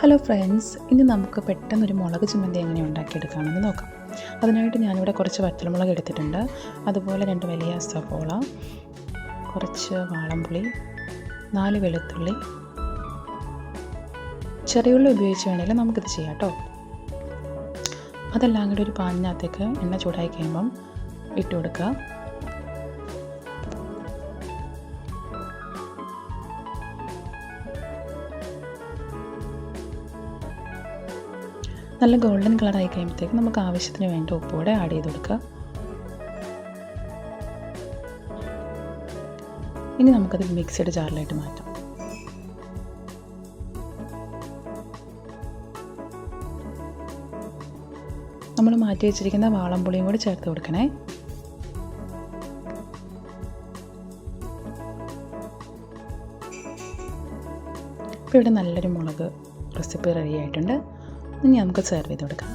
Hello friends ഇനി നമുക്ക് പെട്ടെന്നൊരു മുളക് ചമ്മന്തി എങ്ങനെ ഉണ്ടാക്കിയെടുക്കാമെന്ന് നോക്കാം. അതിനായിട്ട് ഞാനിവിടെ കുറച്ച് വറ്റൽമുളക് എടുത്തിട്ടുണ്ട്. അതുപോലെ രണ്ട് വലിയ സവോള കുറച്ച് വാളംപുളി നാല് വെളുത്തുള്ളി. ചെറിയുള്ളി ഉപയോഗിച്ച് വേണമെങ്കിൽ നമുക്കിത് ചെയ്യാം കേട്ടോ. അതെല്ലാം കൂടി ഒരു പാനിനകത്തേക്ക് എണ്ണ ചൂടായി കഴിയുമ്പം ഇട്ട് കൊടുക്കുക. നല്ല ഗോൾഡൻ ആയി കഴിയുമ്പോഴത്തേക്ക് നമുക്ക് ആവശ്യത്തിന് വേണ്ട ഉപ്പ് കൂടെ ആഡ് ചെയ്ത് കൊടുക്കുക. ഇനി നമുക്കത് മിക്സിയുടെ ജാറിലായിട്ട് മാറ്റാം. നമ്മൾ മാറ്റി വെച്ചിരിക്കുന്ന വാളംപുളിയും കൂടി ചേർത്ത് കൊടുക്കണേ. ഇപ്പോൾ ഇവിടെ നല്ലൊരു മുളക് റെസിപ്പി റെഡി ആയിട്ടുണ്ട്. ഇനി നമുക്ക് സെർവ് ചെയ്ത് കൊടുക്കാം.